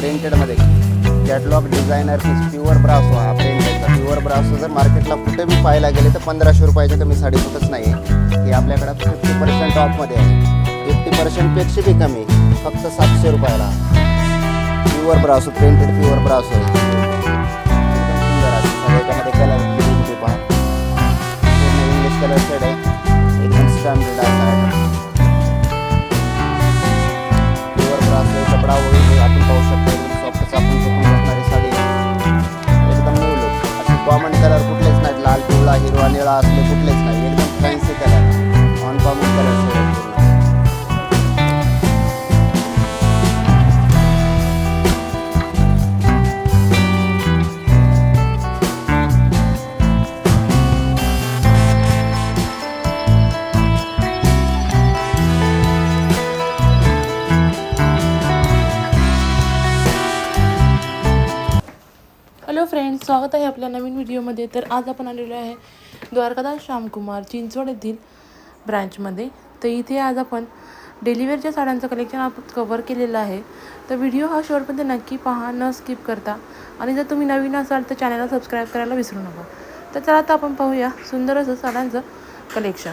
प्रिंटेडमध्ये catalogue designer piece pure Brasso हा प्रिंटेडचा pure ब्रासो जर मार्केटला कुठे बी पाहायला गेले तर पंधराशे रुपयाच्या कमी साडी कुठंच नाही आहे हे आपल्याकडं फिफ्टी पर्सेंट ऑफमध्ये आहे. फिफ्टी पर्सेंटपेक्षा बी कमी फक्त सातशे रुपयाला. Pure Brasso printed pure Brasso hello friends स्वागत आहे आपल्या नवीन व्हिडिओमध्ये तर आज आपण आलेलो आहे द्वारकादास श्यामकुमार चिंचवड येथील ब्रँचमध्ये तर इथे आज आपण डेलिव्हरच्या साड्यांचं कलेक्शन आपण कवर केलेलं आहे. तर व्हिडिओ हा शेवटपर्यंत नक्की पहा न स्किप करता. आणि जर तुम्ही नवीन असाल तर चॅनलला सबस्क्राईब करायला विसरू नका. तर चला आता आपण पाहूया सुंदर असं साड्यांचं कलेक्शन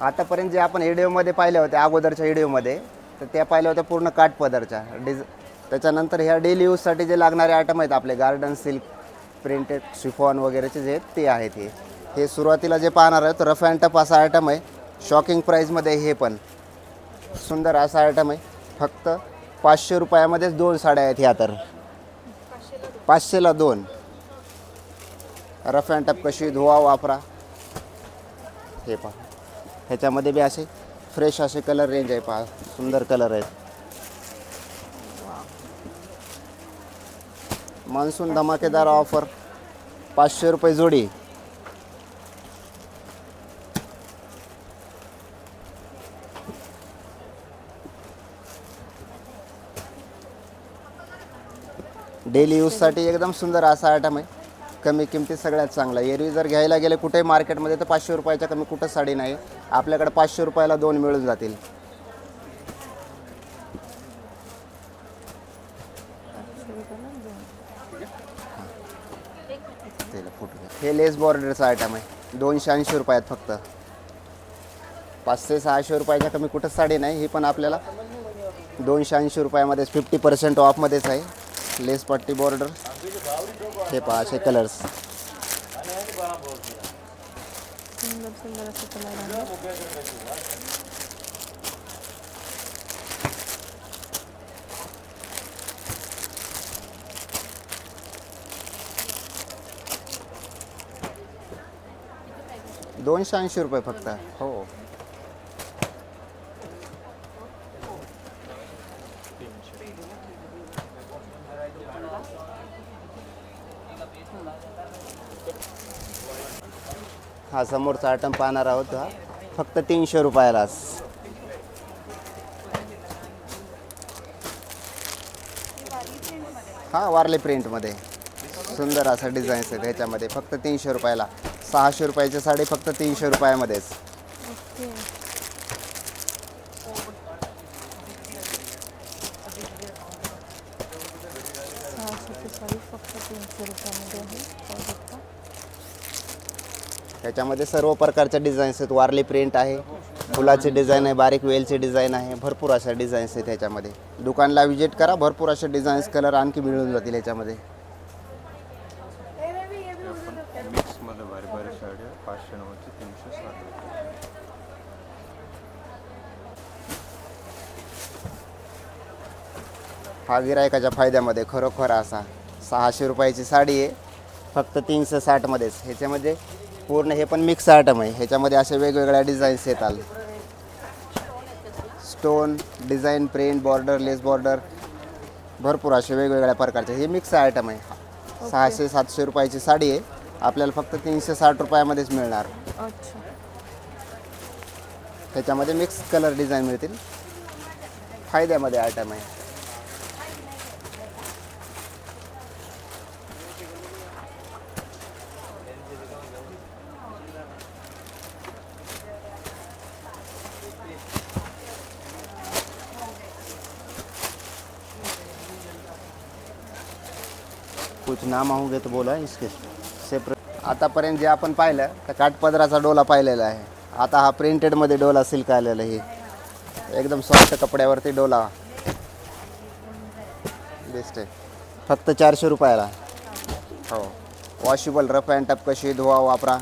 आतापर्यंत जे आपण व्हिडिओमध्ये पाहिल्या होत्या अगोदरच्या व्हिडिओमध्ये तर त्या पाहिल्या होत्या पूर्ण काठ पदरच्या. डिझ त्याच्यानंतर ह्या डेली यूजसाठी जे लागणारे आयटम आहेत आपले गार्डन सिल्क प्रिंटेड शिफॉन वगैरेचे जे आहेत ते आहेत हे. हे सुरुवातीला जे पाहणार आहे तर रफ अँड टफ असा आयटम आहे. शॉकिंग प्राईजमध्ये हे पण. सुंदर असा आयटम आहे. फक्त पाचशे रुपयामध्येच दोन साड्या आहेत ह्या तर. पाचशेला दोन. रफ अँड टफ कशी धुवा वापरा. हे पहा. ह्याच्यामध्ये बी असे फ्रेश असे कलर रेंज आहे पहा. सुंदर कलर आहेत. मान्सून धमाकेदार ऑफर पाचशे रुपये जोडी. डेली यूजसाठी एकदम सुंदर असा आयटम आहे. कमी किमतीत सगळ्यात चांगला. एरवी जर घ्यायला गेले कुठे मार्केटमध्ये तर पाचशे रुपयाच्या कमी कुठं साडी नाही. आपल्याकडे पाचशे रुपयाला दोन मिळून जातील. हे लेस बॉर्डरचं आयटम आहे. दोनशे ऐंशी रुपयात फक्त. पाचशे सहाशे रुपयाच्या कमी कुठंच साडी नाही ही पण आपल्याला दोनशे ऐंशी रुपयामध्येच फिफ्टी पर्सेंट ऑफमध्येच आहे. लेस पट्टी बॉर्डर. हे पहा असे कलर्स सुंदर सुंदर असं कलर आहे दोनशे ऐंशी रुपये फक्त. हो. हा समोरचा आयटम पाहणार आहोत हा. फक्त तीनशे रुपयालाच हा वारले प्रिंटमध्ये सुंदर असा डिझाईन्स आहे ह्याच्यामध्ये फक्त तीनशे रुपयाला. सहाशे रुपयाची साडी फक्त तीनशे रुपयामध्येच. फक्त तीनशे रुपये आहे पाहू शकता त्याच्यामध्ये सर्व प्रकारच्या डिझाईन्स आहेत. वारली प्रिंट आहे फुलाची डिझाईन आहे बारीक वेलची डिझाईन आहे भरपूर अशा डिझाईन्स आहेत ह्याच्यामध्ये. दुकानला व्हिजिट करा भरपूर असे डिझाईन्स कलर आणखी मिळून जातील ह्याच्यामध्ये. हा गिरायकाच्या फायद्यामध्ये खरोखर असा सहाशे रुपयाची साडी आहे. फक्त तीनशे साठमध्येच. ह्याच्यामध्ये पूर्ण हे पण मिक्स आयटम आहे. ह्याच्यामध्ये असे वेगवेगळ्या डिझाईन्स येतात stone design print border lace border भरपूर असे वेगवेगळ्या प्रकारचे हे मिक्स आयटम आहे. सहाशे सातशे रुपयाची साडी आहे. आपल्याला फक्त तीनशे साठ रुपयामध्येच मिळणार. त्याच्यामध्ये मिक्स कलर डिझाईन मिळतील. फायद्यामध्ये आयटम आहे. कुछ नाम होंगे तो बोला इसके। सेपरेट आतापर्यंत जे आपण पाहिलं तर काठपदराचा डोला पाहिलेला आहे. आता हा प्रिंटेडमध्ये डोला सिल्क आलेला आहे. एकदम सॉफ्ट कपड्यावरती डोला. बेस्ट आहे फक्त चारशे रुपयाला. हो. वॉशेबल रफ अँड टप कशी धुवा वापरा.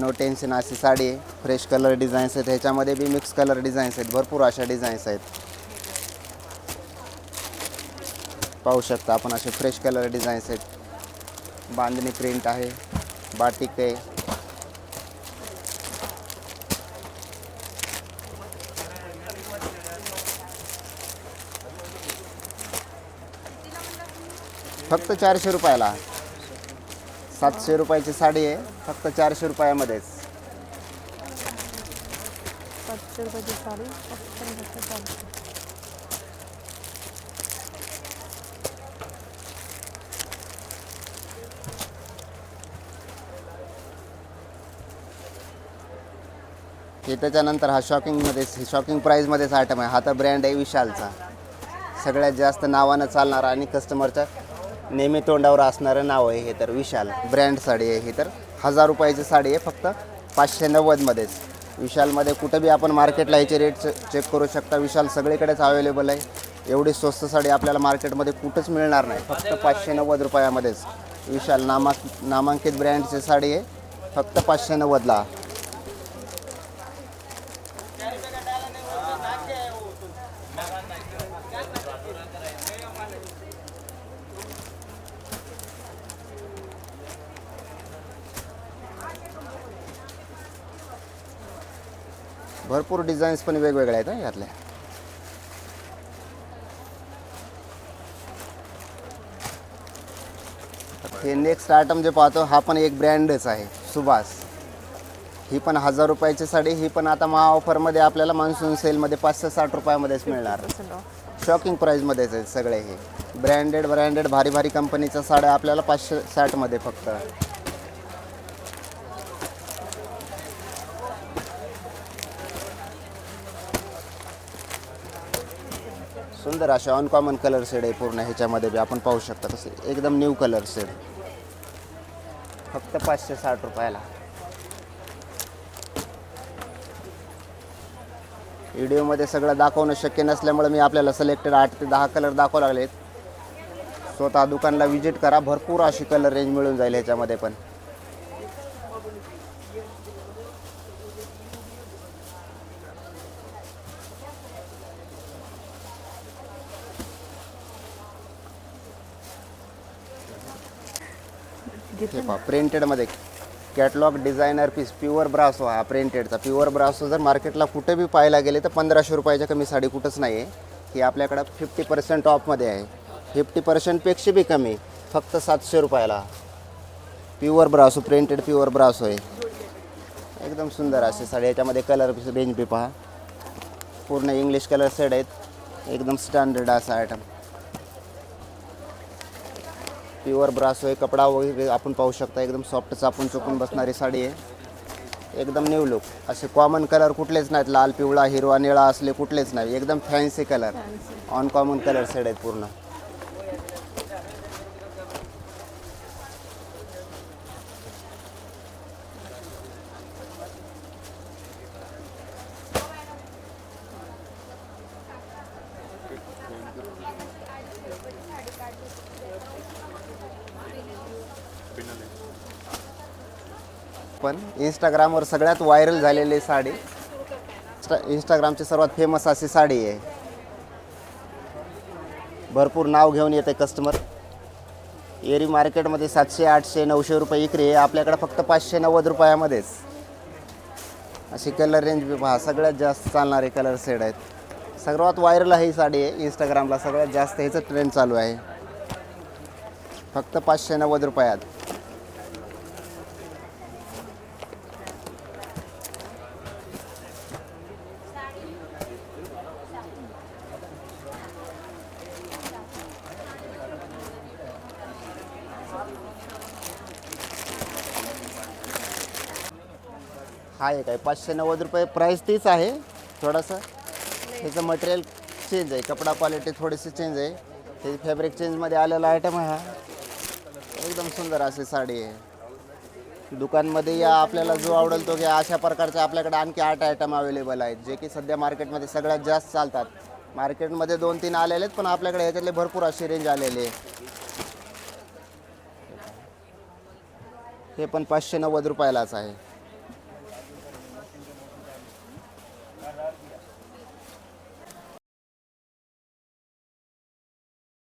नो टेन्शन अशी साडी आहे. फ्रेश कलर डिझाईन्स आहेत. ह्याच्यामध्ये बी मिक्स कलर डिझाईन्स आहेत. भरपूर अशा डिझाईन्स आहेत. पाहू शकता आपण असे फ्रेश कलर डिझाईन्स आहेत. बांधणी प्रिंट आहे बाटिक आहे. फक्त चारशे रुपयाला. सातशे रुपयाची साडी आहे फक्त चारशे रुपयामध्येच. पाचशे रुपयाची साडी फक्त आणि फक्त चारशे हे त्याच्यानंतर हा शॉकिंगमध्ये शॉकिंग प्राईजमध्येच आयटम आहे. हा तर ब्रँड आहे विशालचा. सगळ्यात जास्त नावानं चालणारा आणि कस्टमरच्या नेहमी तोंडावर असणारं नाव आहे हे तर विशाल. ब्रँड साडी आहे ही तर. हजार रुपयाची साडी आहे फक्त पाचशे नव्वदमध्येच विशालमध्ये कुठं बी आपण मार्केटला ह्याचे रेट चेक करू शकता. विशाल सगळीकडेच अवेलेबल आहे. एवढी स्वस्त साडी आपल्याला मार्केटमध्ये कुठंच मिळणार नाही. फक्त पाचशे नव्वद रुपयामध्येच. विशाल नामा नामांकित ब्रँडची साडी आहे. फक्त पाचशे नव्वदला. भरपूर डिझाईन्स पण वेगवेगळ्या आहेत यातल्या हे नेक्स्ट आयटम जे पाहतो हा पण एक ब्रँडच आहे सुभाष. ही पण हजार रुपयाची साडी ही पण आता महा ऑफरमध्ये आपल्याला मान्सून सेलमध्ये पाचशे साठ रुपयामध्येच मिळणार. शॉकिंग प्राईजमध्येच आहेत सगळे हे. ब्रँडेड ब्रँडेड भारी भारी कंपनीच्या साड्या आपल्याला पाचशे साठमध्ये फक्त. सुंदर अशा अनकॉमन कलर शेड आहे पूर्ण ह्याच्यामध्ये बी. आपण पाहू शकता तसे. एकदम न्यू कलर शेड फक्त पाचशे साठ रुपयाला. व्हिडिओमध्ये सगळं दाखवणं शक्य नसल्यामुळे मी आपल्याला सिलेक्टेड आठ ते दहा कलर दाखवा लागलेत. स्वतः दुकानला व्हिजिट करा. भरपूर अशी कलर रेंज मिळून जाईल ह्याच्यामध्ये पण. हे पहा प्रिंटेडमध्ये catalogue designer piece pure Brasso हा प्रिंटेडचा प्युअर ब्रासो जर मार्केटला कुठे बी पाहायला गेले तर पंधराशे रुपयाच्या कमी साडी कुठंच नाही आहे ही आपल्याकडं फिफ्टी पर्सेंट ऑफमध्ये आहे. फिफ्टी पर्सेंटपेक्षा बी कमी फक्त सातशे रुपयाला. प्युअर ब्रासो प्रिंटेड प्युअर ब्रासो आहे एकदम सुंदर असे साडी याच्यामध्ये कलर रेंज बी पहा. पूर्ण इंग्लिश कलर सेट आहेत. एकदम स्टँडर्ड असा आयटम प्युअर ब्रास आहे कपडा वगैरे आपण पाहू शकता एकदम सॉफ्ट चापून चुकून बसणारी साडी आहे. एकदम न्यू लुक असे कॉमन कलर कुठलेच नाहीत लाल पिवळा हिरवा निळा असले कुठलेच नाही एकदम fancy colour on common colour shade आहेत पूर्ण. पण इंस्टाग्रामवर सगळ्यात व्हायरल झालेली साडी. इंस्टाग्रामची सर्वात फेमस अशी साडी आहे. भरपूर नाव घेऊन येते कस्टमर एरी मार्केटमध्ये सातशे आठशे नऊशे रुपये विक्री आहे. आपल्याकडे फक्त पाचशे नव्वद रुपयामध्येच. अशी कलर रेंज बी पहा. सगळ्यात जास्त चालणारे कलर सेड आहेत. सर्वात व्हायरल आहे ही साडी आहे इंस्टाग्रामला सगळ्यात जास्त ह्याचं ट्रेंड चालू आहे. फक्त पाचशे नव्वद रुपयात. हा एक आहे. पाचशे नव्वद रुपये प्राईस तीच आहे. थोडासा ह्याचं मटेरियल चेंज आहे. कपडा क्वालिटी थोडीशी चेंज आहे. हे फॅब्रिक चेंजमध्ये आलेला आयटम आहे हा. एकदम सुंदर अशी साडी आहे. दुकानमध्ये या आपल्याला जो आवडेल तो घ्या. अशा प्रकारचे आपल्याकडे आणखी आठ आयटम अवेलेबल आहेत. जे की सध्या मार्केटमध्ये सगळ्यात जास्त चालतात. मार्केटमध्ये दोन तीन आलेले आहेत पण आपल्याकडे ह्याच्यातले भरपूर अशी रेंज आलेली आहे. हे पण पाचशे नव्वद रुपयालाच आहे.